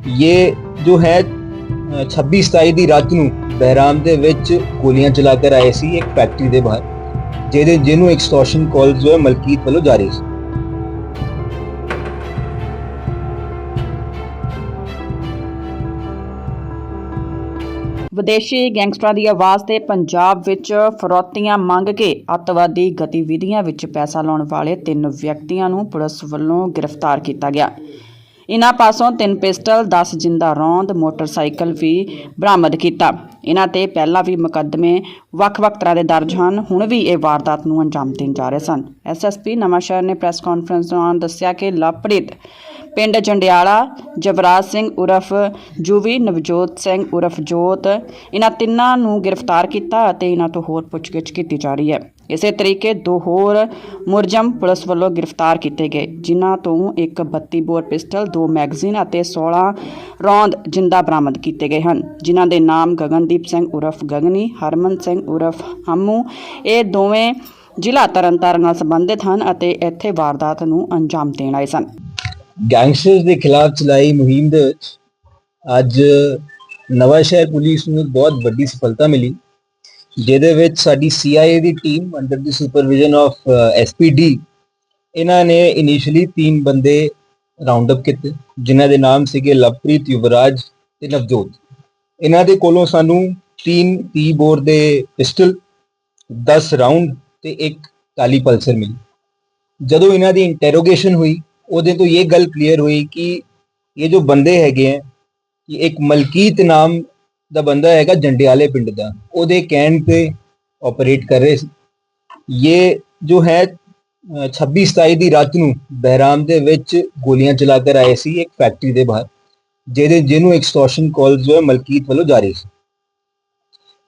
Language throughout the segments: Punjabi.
ਇਹ ਜੋ ਹੈ 26 27 ਦੀ ਰਾਤ ਨੂੰ ਬਹਿਰਾਮ ਦੇ ਵਿੱਚ ਗੋਲੀਆਂ ਚਲਾ ਕੇ ਆਏ ਸੀ ਇੱਕ ਫੈਕਟਰੀ ਦੇ ਬਾਹਰ ਜਿਹਦੇ ਜਿਹਨੂੰ ਐਕਸਟੋਰਸ਼ਨ ਕਾਲ ਜੋ ਹੈ ਮਲਕੀਤ ਵੱਲੋਂ ਜਾਰੀ ਸੀ ਵਿਦੇਸ਼ੀ ਗੈਂਗਸਟਰਾਂ ਦੀ ਆਵਾਜ਼ ਤੇ ਪੰਜਾਬ ਵਿੱਚ ਫਰੋਤੀਆਂ ਮੰਗ ਕੇ ਅਤਵਾਦੀ ਗਤੀਵਿਧੀਆਂ ਵਿੱਚ ਪੈਸਾ ਲਾਉਣ ਵਾਲੇ ਤਿੰਨ ਵਿਅਕਤੀਆਂ ਨੂੰ ਪੁਲਿਸ ਵੱਲੋਂ ਗ੍ਰਿਫਤਾਰ ਕੀਤਾ ਗਿਆ ਇਹਨਾਂ ਪਾਸੋਂ ਤਿੰਨ ਪਿਸਟਲ 10 ਜਿੰਦਾ ਰੌਂਦ, ਮੋਟਰਸਾਈਕਲ ਵੀ ਬਰਾਮਦ ਕੀਤਾ। ਇਹਨਾਂ ਤੇ ਪਹਿਲਾਂ ਵੀ ਮੁਕੱਦਮੇ ਵੱਖ-ਵੱਖ ਤਰ੍ਹਾਂ ਦੇ ਦਰਜ ਹਨ। ਹੁਣ ਵੀ ਇਹ ਵਾਰਦਾਤ ਨੂੰ ਅੰਜਾਮ ਦੇਣ ਜਾ ਰਹੇ ਸਨ। ਐਸਐਸਪੀ ਨਵਾਂਸ਼ਹਿਰ ਨੇ ਪ੍ਰੈਸ ਕਾਨਫਰੰਸ ਦੌਰਾਨ ਦੱਸਿਆ ਕਿ ਲਵਪ੍ਰੀਤ ਪਿੰਡ ਜੰਡਿਆਲਾ, ਜਵਰਾਜ ਸਿੰਘ ਉਰਫ, ਜੂਵੀ ਨਵਜੋਤ ਸਿੰਘ ਉਰਫ ਜੋਤ ਇਹਨਾਂ ਤਿੰਨਾਂ ਨੂੰ ਗ੍ਰਿਫਤਾਰ ਕੀਤਾ ਅਤੇ ਇਹਨਾਂ ਤੋਂ ਹੋਰ ਪੁੱਛਗਿੱਛ ਕੀਤੀ ਜਾ ਰਹੀ ਹੈ। ਇਸੇ ਤਰੀਕੇ ਦੋ ਹੋਰ ਮੁਰਜਮ ਪੁਲਿਸ ਵੱਲੋਂ ਗ੍ਰਿਫਤਾਰ ਕੀਤੇ ਗਏ, ਜਿਨ੍ਹਾਂ ਤੋਂ ਇੱਕ 32 ਬੋਰ ਪਿਸਟਲ, ਦੋ ਮੈਗਜ਼ੀਨ ਅਤੇ 16 ਰੌਂਦ ਜਿੰਦਾ ਬਰਾਮਦ ਕੀਤੇ ਗਏ ਹਨ। ਜਿਨ੍ਹਾਂ ਦੇ ਨਾਮ ਗਗਨਦੀਪ ਸਿੰਘ ਉਰਫ ਗਗਨੀ, ਹਰਮਨ ਸਿੰਘ ਉਰਫ ਹਮੂ। ਇਹ ਦੋਵੇਂ ਜ਼ਿਲ੍ਹਾ ਤਰਨਤਾਰਨ ਨਾਲ ਸੰਬੰਧਿਤ ਹਨ ਅਤੇ ਇੱਥੇ ਵਾਰਦਾਤ ਨੂੰ ਅੰਜਾਮ ਦੇਣ ਆਏ ਸਨ। ਗੈਂਗਸਟਰਸ ਦੇ ਖਿਲਾਫ ਚਲਾਈ ਮੁਹਿੰਮ ਦੇ ਵਿੱਚ ਅੱਜ ਨਵਾਂ ਸ਼ਹਿਰ ਪੁਲਿਸ ਨੂੰ ਬਹੁਤ ਵੱਡੀ ਸਫਲਤਾ ਮਿਲੀ। ਜਿਹਦੇ ਵਿੱਚ ਸਾਡੀ CIA the team under the supervision of SPD ਇਹਨਾਂ ਨੇ ਇਨੀਸ਼ੀਅਲੀ ਤਿੰਨ ਬੰਦੇ ਰਾਉਂਡ ਅਪ ਕੀਤੇ, ਜਿਨ੍ਹਾਂ ਦੇ ਨਾਮ ਸੀਗੇ ਲਵਪ੍ਰੀਤ ਯੁਵਰਾਜ ਤੇ ਨਵਜੋਤ। ਇਹਨਾਂ ਦੇ ਕੋਲੋਂ ਸਾਨੂੰ ਤਿੰਨ 30 ਬੋਰ ਦੇ ਪਿਸਟਲ 10 ਰਾਉਂਡ ਤੇ ਇੱਕ ਕਾਲੀ ਪਲਸਰ ਮਿਲੀ। ਜਦੋਂ ਇਹਨਾਂ ਦੀ ਇੰਟਰੋਗੇਸ਼ਨ ਹੋਈ, ਉਹਦੇ ਤੋਂ ਇਹ ਗੱਲ ਕਲੀਅਰ ਹੋਈ ਕਿ ਇਹ ਜੋ ਬੰਦੇ ਹੈਗੇ ਹੈ ਕਿ ਇੱਕ ਮਲਕੀਤ ਨਾਮ ਦਾ ਬੰਦਾ ਹੈਗਾ ਜੰਡਿਆਲੇ ਪਿੰਡ ਦਾ। ਉਹਦੇ ਕਹਿਣ ਤੇ ਆਪਰੇਟ ਕਰ ਰਹੇ ਸੀ। ਇਹ ਜੋ ਹੈ, ਅਹ 26 27 ਦੀ ਰਾਤ ਨੂੰ ਬਹਿਰਾਮ ਦੇ ਵਿੱਚ ਗੋਲੀਆਂ ਚਲਾ ਕੇ ਆਏ ਸੀ ਇੱਕ ਫੈਕਟਰੀ ਦੇ ਬਾਹਰ, ਜਿਹਦੇ, ਜਿਹਨੂੰ ਐਕਸਟੋਰਸ਼ਨ ਕਾਲ ਜੋ ਹੈ ਮਲਕੀਤ ਵੱਲੋਂ ਜਾ ਰਹੀ ਸੀ।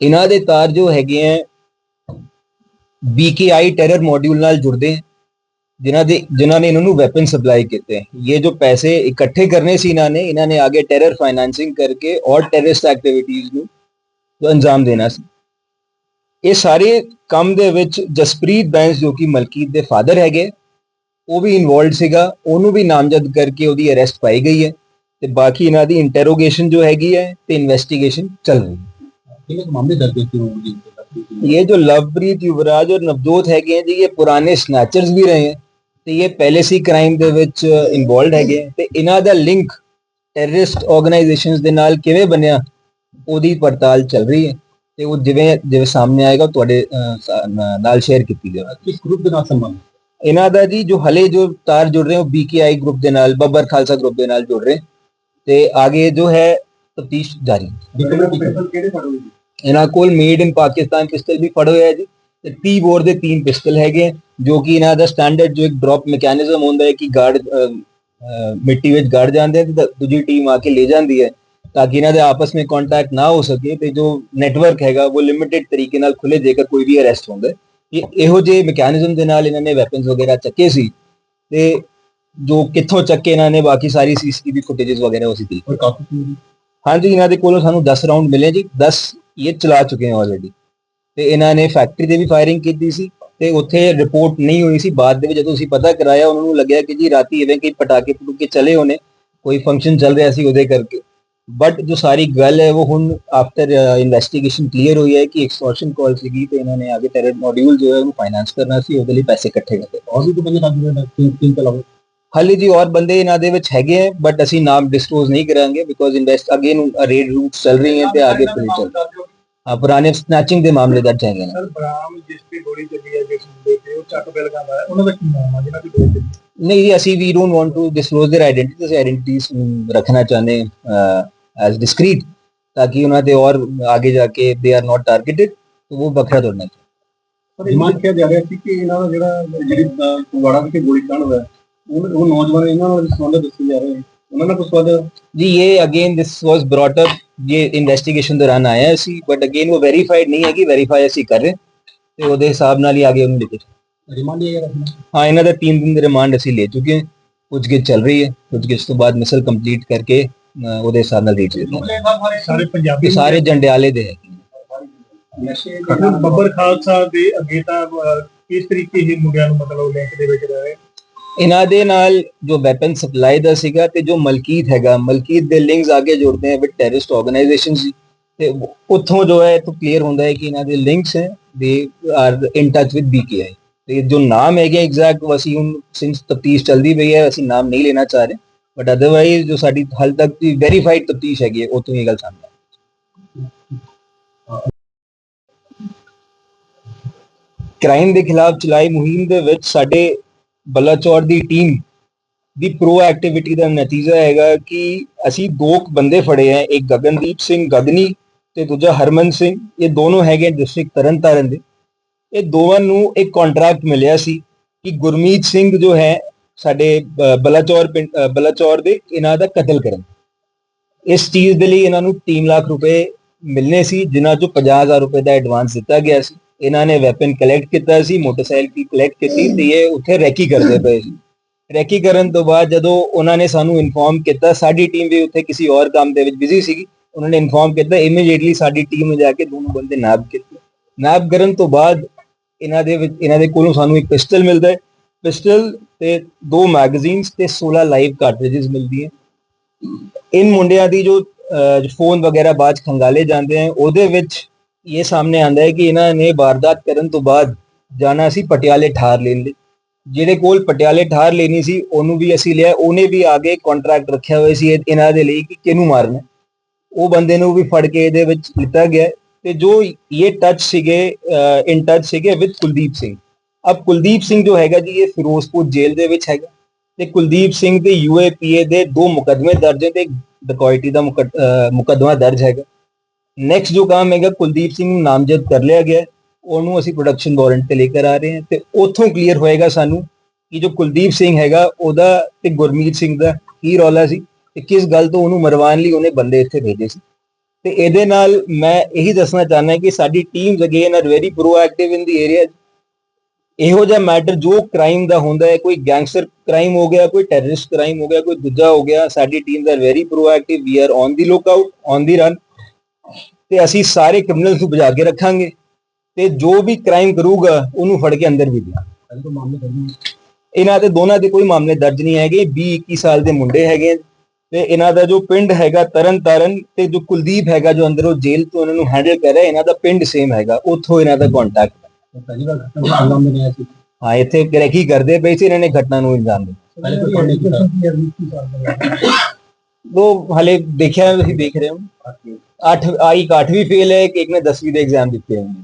ਇਹਨਾਂ ਦੇ ਤਾਰ ਜੋ ਹੈਗੇ ਹੈ BKI ਟੈਰਰ ਮੋਡਿਊਲ ਨਾਲ ਜੁੜਦੇ ਹੈ ਜਿਨ੍ਹਾਂ ਦੇ ਜਿਨ੍ਹਾਂ ਨੇ ਇਹਨਾਂ ਨੂੰ ਵੈਪਨ ਸਪਲਾਈ ਕੀਤੇ। ਇਹ ਜੋ ਪੈਸੇ ਇਕੱਠੇ ਕਰਨੇ ਸੀ ਇਹਨਾਂ ਨੇ ਇਹਨਾਂ ਨੇ ਆਗੇ ਟੈਰਰ ਫਾਈਨੈਂਸਿੰਗ ਕਰਕੇ ਔਰ ਟੈਰਰਿਸਟ ਐਕਟੀਵਿਟੀਜ਼ ਨੂੰ ਅੰਜਾਮ ਦੇਣਾ ਸੀ। ਇਹ ਸਾਰੇ ਕੰਮ ਦੇ ਵਿੱਚ ਜਸਪ੍ਰੀਤ ਬੈਂਸ ਜੋ ਕਿ ਮਲਕੀਤ ਦੇ ਫਾਦਰ ਹੈਗੇ ਉਹ ਵੀ ਇਨਵੋਲਡ ਸੀਗਾ। ਉਹਨੂੰ ਵੀ ਨਾਮਜ਼ਦ ਕਰਕੇ ਉਹਦੀ ਅਰੈਸਟ ਪਾਈ ਗਈ ਹੈ ਤੇ ਬਾਕੀ ਇਹਨਾਂ ਦੀ ਇੰਟਰੋਗੇਸ਼ਨ ਜੋ ਹੈਗੀ ਹੈ ਤੇ ਇਨਵੈਸਟੀਗੇਸ਼ਨ ਚੱਲ ਰਹੀ ਹੈ। ਇਹ ਜੋ ਲਵਪ੍ਰੀਤ ਯੁਵਰਾਜ ਔਰ ਨਵਜੋਤ ਹੈਗੇ ਜੀ ਇਹ ਪੁਰਾਣੇ ਸਨੈਚਰਸ ਵੀ ਰਹੇ ਹਨ ਤੇ ਇਹ ਪਹਿਲੇ ਸੀ ਕ੍ਰਾਈਮ ਦੇ ਵਿੱਚ ਇਨਵੋਲਡ ਹੈਗੇ ਤੇ ਇਹਨਾਂ ਦਾ ਲਿੰਕ ਟੈਰਰਿਸਟ ਆਰਗੇਨਾਈਜੇਸ਼ਨਸ ਦੇ ਨਾਲ ਕਿਵੇਂ ਬਣਿਆ ਉਹਦੀ ਪੜਤਾਲ ਚੱਲ ਰਹੀ ਹੈ। ਤੇ ਉਹ ਜਿਵੇਂ ਜਿਵੇਂ ਸਾਹਮਣੇ ਆਏਗਾ ਤੁਹਾਡੇ ਨਾਲ ਸ਼ੇਅਰ ਕੀਤੀ ਜਾਵੇਗੀ। ਕਿਸ ਗਰੁੱਪ ਦੇ ਨਾਲ ਸੰਬੰਧ? ਇਹਨਾਂ ਦਾ ਜੀ ਜੋ ਹਲੇ ਜੋ ਤਾਰ ਜੁੜ ਰਹੇ ਹੋ ਬੀਕੇਆਈ ਗਰੁੱਪ ਦੇ ਨਾਲ ਬੱਬਰ ਖਾਲਸਾ ਗਰੁੱਪ ਦੇ ਨਾਲ ਜੁੜ ਰਹੇ। ਤੇ ਅੱਗੇ ਜੋ ਹੈ ਤਫਤੀਸ਼ ਜਾਰੀ। ਇਹਨਾਂ ਕੋਲ ਮੇਡ ਇਨ ਪਾਕਿਸਤਾਨ ਪਿਸਟਲ ਵੀ ਫੜ ਹੋਇਆ ਜੀ? ਤੇ 30 ਬੋਰ ਦੇ ਤਿੰਨ ਪਿਸਟਲ ਹੈਗੇ ਜੋ ਕਿ ਇਹਨਾਂ ਦਾ ਸਟੈਂਡਰਡ ਜੋ ਇੱਕ ਡ੍ਰੌਪ ਮੈਕੈਨਿਜ਼ਮ ਹੁੰਦਾ ਹੈ ਕਿ ਗਾਰਡ ਮਿੱਟੀ ਵਿੱਚ ਗੜ ਜਾਂਦੇ ਆ ਤੇ ਦੂਜੀ ਟੀਮ ਆ ਕੇ ਲੈ ਜਾਂਦੀ ਹੈ ਤਾਂ ਕਿ ਇਹਨਾਂ ਦੇ ਆਪਸ ਵਿੱਚ ਕੰਟੈਕਟ ਨਾ ਹੋ ਸਕੇ ਤੇ ਜੋ ਨੈਟਵਰਕ ਹੈਗਾ ਉਹ ਲਿਮਿਟਿਡ ਤਰੀਕੇ ਨਾਲ ਖੁੱਲੇ ਜੇਕਰ ਕੋਈ ਵੀ ਅਰੈਸਟ ਹੁੰਦਾ ਇਹ ਇਹੋ ਜਿਹੇ ਮੈਕੈਨਿਜ਼ਮ ਦੇ ਨਾਲ ਇਹਨਾਂ ਨੇ ਵੈਪਨਸ ਵਗੈਰਾ ਚੱਕੇ ਸੀ ਤੇ ਜੋ ਕਿੱਥੋਂ ਚੱਕੇ ਇਹਨਾਂ ਨੇ ਬਾਕੀ ਸਾਰੀ ਸੀਸੀਟੀਵੀ ਫੁਟੇजेस ਵਗੈਰਾ ਉਸੇ ਦੀ ਔਰ ਕਾਫੀ ਹਾਂਜੀ ਇਹਨਾਂ ਦੇ ਕੋਲੋਂ ਸਾਨੂੰ 10 ਰਾਉਂਡ ਮਿਲੇ ਜੀ 10 ਇਹ ਚਲਾ ਚੁੱਕੇ ਹਨ ਆਲਰੇਡੀ ਤੇ ਇਹਨਾਂ ਨੇ ਫੈਕਟਰੀ ਤੇ ਵੀ ਫਾਇਰਿੰਗ ਕੀਤੀ ਸੀ ਤੇ ਉੱਥੇ ਰਿਪੋਰਟ ਨਹੀਂ ਹੋਈ ਸੀ। ਬਾਅਦ ਦੇ ਵਿੱਚ ਜਦੋਂ ਅਸੀਂ ਪਤਾ ਕਰਾਇਆ ਉਹਨਾਂ ਨੂੰ ਲੱਗਿਆ ਕਿ ਜੀ ਰਾਤੀ ਇਵੇਂ ਕਿ ਪਟਾਕੇ ਪਟੂਕੇ ਚਲੇ ਹੋਣੇ ਕੋਈ ਫੰਕਸ਼ਨ ਚੱਲ ਰਿਹਾ ਸੀ ਉਹਦੇ ਕਰਕੇ। ਬਟ ਜੋ ਸਾਰੀ ਗੱਲ ਹੈ ਉਹ ਹੁਣ ਆਫਟਰ ਇਨਵੈਸਟੀਗੇਸ਼ਨ ਕਲੀਅਰ ਹੋਈ ਹੈ ਕਿ ਐਕਸਟੋਰਸ਼ਨ ਕਾਲ ਸੀਗੀ ਤੇ ਇਹਨਾਂ ਨੇ ਆਗੇ ਟੈਰਰ ਮੋਡਿਊਲ ਜੋ ਹੈ ਉਹਨੂੰ ਫਾਈਨਾਂਸ ਕਰਨਾ ਸੀ ਉਹਦੇ ਲਈ ਪੈਸੇ ਇਕੱਠੇ ਕਰਤੇ। ਔਰ ਵੀ ਕੋਈ ਬੰਦੇ ਨਾਲ ਜੁੜੇ ਟੀਮ ਟੀਮ ਚਲਾਓ ਹਾਲੇ ਜੀ ਔਰ ਬੰਦੇ ਇਹਨਾਂ ਦੇ ਵਿੱਚ ਹੈਗੇ ਹੈ ਬਟ ਅਸੀਂ ਨਾਮ ਡਿਸਕਲੋਜ਼ ਨਹੀਂ ਕਰਾਂਗੇ because invest again red route ਚੱਲ ਰਹੀ ਹੈ ਤੇ ਆਗੇ ਪੂਰੀ ਚੱਲ ਪੁਰਾਣੇ ਸਨੈਚਿੰਗ ਦੇ ਮਾਮਲੇ ਦਰਜ ਹੈਗੇ ਨੇ ਸਰ ਬਰਾਮ ਜਿਸ ਤੇ ਗੋਲੀ ਚੱਲੀ ਹੈ ਜਿਸ ਦੇ ਤੇ ਉਹ ਚੱਕ ਬਿਲ ਖਾਂਦਾ ਹੈ ਉਹਨਾਂ ਦਾ ਕੀ ਨਾਮ ਆ ਜਿਹਨਾਂ ਦੀ ਗੋਲੀ ਚੱਲੀ ਨਹੀਂ ਜੀ ਅਸੀਂ ਵੀ don't want to disclose their identities ਅਸੀਂ ਆਇਡੈਂਟੀਜ਼ ਰੱਖਣਾ ਚਾਹੁੰਦੇ ਐਜ਼ ਡਿਸਕ੍ਰੀਟ ਤਾਂ ਕਿ ਉਹਨਾਂ ਦੇ ਔਰ ਆਗੇ ਜਾ ਕੇ ਦੇ ਆਰ ਨਾਟ ਟਾਰਗੇਟਡ तो वो बखरा तोड़ना चाहिए ਪਰ ਇਹ ਦੇਖਿਆ ਜਾ ਰਿਹਾ ਸੀ ਕਿ ਇਹਨਾਂ ਦਾ ਜਿਹੜਾ ਜਿਹੜੀ ਕੁਵਾੜਾ ਵਿਖੇ ਗੋਲੀ ਕਾਂਡ ਹੋਇਆ ਉਹ ਉਹ ਨੌਜਵਾਨ ਇਹਨਾਂ ਨਾਲ ਸੰਬੰਧ ਦੱਸੇ ਜਾ ਰਹੇ ਉਹਨਾਂ ਨਾਲ ਕੁਝ ਵਾਦ जी ये again this was brought up ये ਇਨਵੈਸਟੀਗੇਸ਼ਨ ਦੌਰਾਨ ਆਇਆ ਸੀ ਬਟ ਅਗੇਨ ਉਹ ਵੈਰੀਫਾਈਡ ਨਹੀਂ ਹੈ ਕਿ ਵੈਰੀਫਾਈ ਅਸੀਂ ਕਰ ਰਹੇ ਤੇ ਉਹਦੇ ਹਿਸਾਬ ਨਾਲ ਹੀ ਆਗੇ ਉਹਨੂੰ ਲਿਖੇ रिमांड ये रखना ਹਾਂ ਇਹਨਾਂ ਦਾ 3 ਦਿਨ ਦੇ ਰਿਮਾਂਡ ਅਸੀਂ ਲੈ ਚੁੱਕੇ ਹਾਂ ਪੁੱਛਗਿੱਛ ਚੱਲ ਰਹੀ ਹੈ ਪੁੱਛਗਿੱਛ ਤੋਂ ਬਾਅਦ ਮਿਸਲ ਕੰਪਲੀਟ ਕਰਕੇ ਅਹ, ਉਹਦੇ ਹਿਸਾਬ ਨਾਲ ਰੀਚ ਸਾਰੇ ਪੰਜਾਬੀ ਇਹ ਸਾਰੇ ਜੰਡਿਆਲੇ ਦੇ ਹੈ ਨਸ਼ੇ ਬੱਬਰ ਖਾਲਸਾ ਦੇ ਅੱਗੇ ਤਾਂ ਅਹ, ਕਿਸ ਤਰੀਕੇ ਹੀ ਮੁੰਡਿਆਂ ਨੂੰ ਮਤਲਬ ਲਿੰਕ ਦੇ ਵਿੱਚ ਰਹੇ ਇਹਨਾਂ ਦੇ ਨਾਲ ਜੋ ਵੈਪਨ ਸਪਲਾਈ ਦਾ ਸੀਗਾ ਤੇ ਜੋ ਮਲਕੀਤ ਹੈਗਾ, ਮਲਕੀਤ ਦੇ ਲਿੰਕਸ ਆਗੇ ਜੁੜਦੇ ਹੈ ਵਿਦ ਟੈਰਰਿਸਟ ਆਰਗੇਨਾਈਜੇਸ਼ਨਸ ਤੇ ਉੱਥੋਂ ਜੋ ਹੈ ਤੋਂ ਕਲੀਅਰ ਹੁੰਦਾ ਹੈ ਕਿ ਇਹਨਾਂ ਦੇ ਲਿੰਕਸ ਹੈ they are in touch with BKI ਤੇ ਜੋ ਨਾਮ ਹੈਗੇ ਐਗਜ਼ੈਕਟ ਅਸੀਂ ਹੁਣ ਸਿੰਸ ਤਫਤੀਸ਼ ਚੱਲਦੀ ਪਈ ਹੈ, ਅਸੀਂ ਨਾਮ ਨਹੀਂ ਲੈਣਾ ਚਾਹ ਰਹੇ। ਬਟ ਅਦਰਵਾਈਜ਼ ਜੋ ਸਾਡੀ ਹਾਲ ਤੱਕ ਦੀ ਵੈਰੀਫਾਈਡ ਤਫਤੀਸ਼ ਹੈਗੀ ਹੈ, ਉੱਥੋਂ ਇਹ ਗੱਲ ਸਾਹਮਣੇ ਕ੍ਰਾਈਮ ਦੇ ਖਿਲਾਫ ਚਲਾਈ ਮੁਹਿੰਮ ਦੇ ਵਿੱਚ ਸਾਡੇ ਬਲਾਚੌਰ ਦੀ ਟੀਮ ਦੀ ਪ੍ਰੋ ਐਕਟੀਵਿਟੀ ਦਾ ਨਤੀਜਾ ਹੈਗਾ ਕਿ ਅਸੀਂ ਦੋ ਬੰਦੇ ਫੜੇ ਹੈ ਇੱਕ ਗਗਨਦੀਪ ਸਿੰਘ ਗਗਨੀ ਤੇ ਦੂਜਾ ਹਰਮਨ ਸਿੰਘ। ਇਹ ਦੋਨੋਂ ਹੈਗੇ ਡਿਸਟ੍ਰਿਕਟ ਤਰਨਤਾਰਨ ਦੇ। ਇਹ ਦੋਵਾਂ ਨੂੰ ਇੱਕ ਕੰਟਰੈਕਟ ਮਿਲਿਆ ਸੀ ਕਿ ਗੁਰਮੀਤ ਸਿੰਘ ਜੋ ਹੈ ਸਾਡੇ ਬ- ਬਲਾਚੌਰ ਪਿੰਡ ਬਲਾਚੌਰ ਦੇ ਇਹਨਾਂ ਦਾ ਕਤਲ ਕਰਨ। ਇਸ ਚੀਜ਼ ਦੇ ਲਈ ਇਹਨਾਂ ਨੂੰ 3 ਲੱਖ ਰੁਪਏ ਮਿਲਨੇ ਸੀ, ਜਿਨ੍ਹਾਂ ਚੋਂ 50000 ਰੁਪਏ ਦਾ ਐਡਵਾਂਸ ਦਿੱਤਾ ਗਿਆ ਸੀ। ਇਹਨਾਂ ਨੇ ਵੈਪਨ ਕਲੈਕਟ ਕੀਤਾ ਸੀ ਮੋਟਰਸਾਈਕਲ ਕਲੈਕਟ ਕੀਤੀ ਤੇ ਇਹ ਉੱਥੇ ਰੈਕੀ ਕਰਦੇ ਪਏ ਸੀ। ਰੈਕੀ ਕਰਨ ਤੋਂ ਬਾਅਦ ਜਦੋਂ ਉਹਨਾਂ ਨੇ ਸਾਨੂੰ ਇਨਫੋਰਮ ਕੀਤਾ ਸਾਡੀ ਟੀਮ ਵੀ ਉੱਥੇ ਕਿਸੇ ਹੋਰ ਕੰਮ ਦੇ ਵਿੱਚ ਬਿਜ਼ੀ ਸੀਗੀ ਉਹਨਾਂ ਨੇ ਇਨਫੋਰਮ ਕੀਤਾ ਇਮੀਡੀਏਟਲੀ ਸਾਡੀ ਟੀਮ ਨੇ ਜਾ ਕੇ ਦੋਨੋਂ ਬੰਦੇ ਨਾਬ ਕੀਤੇ। ਨਾਬ ਕਰਨ ਤੋਂ ਬਾਅਦ ਇਹਨਾਂ ਦੇ ਵਿੱਚ ਇਹਨਾਂ ਦੇ ਕੋਲੋਂ ਸਾਨੂੰ ਇੱਕ ਪਿਸਟਲ ਮਿਲਦਾ ਹੈ। ਪਿਸਟਲ ਤੇ ਦੋ ਮੈਗਜ਼ੀਨਸ ਤੇ 16 ਲਾਈਵ ਕਾਰਟ੍ਰਿਜਸ ਮਿਲਦੀ ਹੈ। ਇਨ ਮੁੰਡਿਆਂ ਦੀ ਜੋ ਫੋਨ ਵਗੈਰਾ ਬਾਅਦ ਖੰਗਾਲੇ ਜਾਂਦੇ ਆ ਉਹਦੇ ਵਿੱਚ ਇਹ ਸਾਹਮਣੇ ਆਂਦਾ ਹੈ ਕਿ ਇਹਨਾਂ ਨੇ ਵਾਰਦਾਤ ਕਰਨ ਤੋਂ ਬਾਅਦ ਜਾਣਾ ਸੀ ਪਟਿਆਲੇ ਠਾਰ ਲੈਣ ਲਈ। ਜਿਹੜੇ ਕੋਲ ਪਟਿਆਲੇ ਠਾਰ ਲੈਣੀ ਸੀ, ਉਹਨੂੰ ਵੀ ਅਸੀਂ ਲਿਆ। ਉਹਨੇ ਵੀ ਆਗੇ ਕੰਟਰੈਕਟ ਰੱਖਿਆ ਹੋਇਆ ਸੀ ਇਹ- ਇਹਨਾਂ ਦੇ ਲਈ ਕਿ ਕਿਹਨੂੰ ਮਾਰਨਾ ਉਹ ਬੰਦੇ ਨੂੰ ਵੀ ਫੜ ਕੇ ਇਹਦੇ ਵਿੱਚ ਲਿੱਤਾ ਗਿਆ ਹੈ ਤੇ ਜੋ ਇਹ ਟੱਚ ਸੀਗੇ ਇਨ ਟੱਚ ਸੀਗੇ ਵਿਦ ਕੁਲਦੀਪ ਸਿੰਘ। ਅਬ ਕੁਲਦੀਪ ਸਿੰਘ ਜੋ ਹੈਗਾ ਜੀ, ਇਹ ਫਿਰੋਜ਼ਪੁਰ ਜੇਲ੍ਹ ਦੇ ਵਿੱਚ ਹੈਗਾ। ਤੇ ਕੁਲਦੀਪ ਸਿੰਘ ਦੇ ਯੂਏਪੀਏ ਦੇ ਦੋ ਮੁਕੱਦਮੇ ਦਰਜ ਹੈ ਤੇ ਡਕੈਤੀ ਦਾ ਮੁਕੱਦ- ਮੁਕੱਦਮਾ ਦਰਜ ਹੈਗਾ। ਨੈਕਸਟ ਜੋ ਕੰਮ ਹੈਗਾ, ਕੁਲਦੀਪ ਸਿੰਘ ਨੂੰ ਨਾਮਜ਼ਦ ਕਰ ਲਿਆ ਗਿਆ ਉਹਨੂੰ ਅਸੀਂ ਪ੍ਰੋਡਕਸ਼ਨ ਵਾਰੰਟ ਤੇ ਲੈ ਕੇ ਆ ਰਹੇ ਹਾਂ ਤੇ ਉੱਥੋਂ ਕਲੀਅਰ ਹੋਏਗਾ ਸਾਨੂੰ ਕਿ ਜੋ ਕੁਲਦੀਪ ਸਿੰਘ ਹੈਗਾ, ਉਹਦਾ ਤੇ ਗੁਰਮੀਤ ਸਿੰਘ ਦਾ ਕੀ ਰੌਲਾ ਸੀ ਤੇ ਕਿਸ ਗੱਲ ਤੋਂ ਉਹਨੂੰ ਮਰਵਾਉਣ ਲਈ ਉਹਨੇ ਬੰਦੇ ਇੱਥੇ ਭੇਜੇ ਸੀ। ਤੇ ਇਹਦੇ ਨਾਲ ਮੈਂ ਇਹੀ ਦੱਸਣਾ ਚਾਹੁੰਦਾ ਕਿ ਸਾਡੀ teams again are very proactive in the area ਇਹੋ ਜਿਹਾ ਮੈਟਰ ਜੋ ਕ੍ਰਾਈਮ ਦਾ ਹੁੰਦਾ ਹੈ, ਕੋਈ ਗੈਂਗਸਟਰ ਕ੍ਰਾਈਮ ਹੋ ਗਿਆ, ਕੋਈ ਟੈਰਰਿਸਟ ਕ੍ਰਾਈਮ ਹੋ ਗਿਆ, ਕੋਈ ਦੂਜਾ ਹੋ ਗਿਆ, ਸਾਡੀ teams are very proactive we are on the look out on the run ਤੇ ਅਸੀਂ ਸਾਰੇ ਕ੍ਰਿਮੀਨਲਸ ਨੂੰ ਬਚਾ ਕੇ ਰੱਖਾਂਗੇ ਤੇ ਜੋ ਵੀ ਕ੍ਰਾਈਮ ਕਰੂਗਾ ਉਹਨੂੰ ਫੜ ਕੇ ਅੰਦਰ ਵੀ ਦਿਆਂਗੇ ਇਹਨਾਂ ਦੇ ਦੋਨਾਂ ਦੇ ਕੋਈ ਮਾਮਲੇ ਦਰਜ ਨਹੀਂ ਹੈਗੇ। 20 21 ਸਾਲ ਦੇ ਮੁੰਡੇ ਹੈਗੇ ਤੇ ਇਹਨਾਂ ਦਾ ਜੋ ਪਿੰਡ ਹੈਗਾ ਤਰਨ ਤਾਰਨ ਤੇ ਜੋ ਕੁਲਦੀਪ ਹੈਗਾ ਜੋ ਅੰਦਰੋਂ ਜੇਲ੍ਹ ਤੋਂ ਇਹਨਾਂ ਨੂੰ ਹੈਂਡਲ ਕਰ ਰਿਹਾ ਇਹਨਾਂ ਦਾ ਪਿੰਡ ਸੇਮ ਹੈਗਾ। ਉੱਥੋਂ ਇਹਨਾਂ ਦਾ ਕੰਟੈਕਟ ਪਹਿਲੀ ਵਾਰ ਘਟਨਾ ਨੂੰ ਅੰਜਾਮ ਦੇਣੇ ਆਏ ਸੀ। ਹਾਂ ਇੱਥੇ ਕੀ ਕਰਦੇ ਪਏ ਸੀ ਇਹਨਾਂ ਨੇ ਘਟਨਾ ਨੂੰ ਅੰਜਾਮ ਦਿੱਤਾ। ਕੀਤਾ ਉਹ ਹਲੇ ਦੇਖਿਆ ਤੁਸੀਂ ਦੇਖ ਰਹੇ ਹੋ। 8 ਆਈ 8ਵੀਂ ਫੇਲ ਹੈ ਇੱਕ ਨੇ 10ਵੀਂ ਦੇ ਐਗਜ਼ਾਮ ਦਿੱਤੇ ਹੋਏ ਨੇ।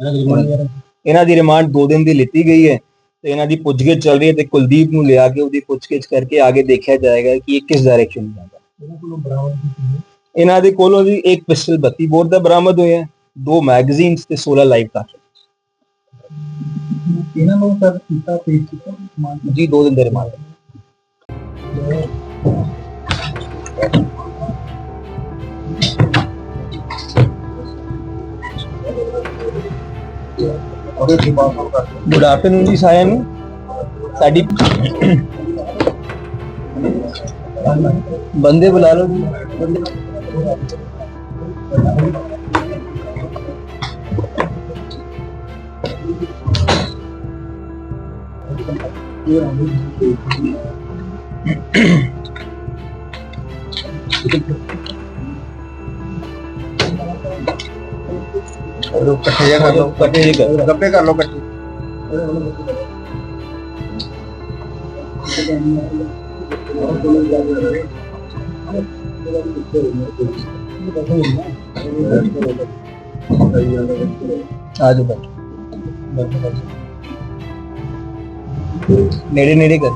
ਇਹਨਾਂ ਦੇ ਰਿਮਾਂਡ ਵਗੈਰਾ? ਇਹਨਾਂ ਦੀ ਰਿਮਾਂਡ 2 ਦਿਨ ਦੀ ਲਿੱਤੀ ਗਈ ਹੈ ਤੇ ਇਹਨਾਂ ਦੀ ਪੁੱਛਗਿੱਛ ਚੱਲ ਰਹੀ ਹੈ ਤੇ ਕੁਲਦੀਪ ਨੂੰ ਲਿਆ ਕੇ ਉਹਦੀ ਪੁੱਛਗਿੱਛ ਕਰਕੇ ਅੱਗੇ ਦੇਖਿਆ ਜਾਏਗਾ ਕਿ ਇਹ ਕਿਸ ਡਾਇਰੈਕਸ਼ਨ ਜਾਂਦਾ। ਇਹਨਾਂ ਕੋਲੋਂ ਬਰਾਮਦ ਕੀਤੀ ਹੈ ਇਹਨਾਂ ਦੇ ਕੋਲੋਂ ਵੀ ਇੱਕ ਪਿਸਟਲ 32 ਬੋਰ ਦਾ ਬਰਾਮਦ ਹੋਇਆ ਹੈ, ਦੋ ਮੈਗਜ਼ੀਨਸ ਤੇ 16 ਲਾਈਵ ਕਾਰਡ ਇਹਨਾਂ ਨੂੰ ਸਰ ਕੀਤਾ ਪੇਸ਼ ਕੀਤਾ? ਜੀ ਦੋ ਦਿਨ ਦੇ ਰਿਮਾਂਡ ਗੁੱਡ ਆਫਟਰਨੂਨ ਜੀ ਸਾਰਿਆਂ ਨੂੰ। ਸਾਡੀ ਬੰਦੇ ਬੁਲਾ ਲਓ ਜੀ। ਬੰਦੇ ਇਕੱਠੇ ਜਿਹਾ ਕਰ ਲਓ ਇਕੱਠੇ ਜਿਹਾ ਕਰ ਗੱਪੇ ਕਰ ਲਓ ਇਕੱਠੇ ਆ ਜਾਓ ਬੈਠੋ। ਨੇੜੇ ਨੇੜੇ ਕਰ।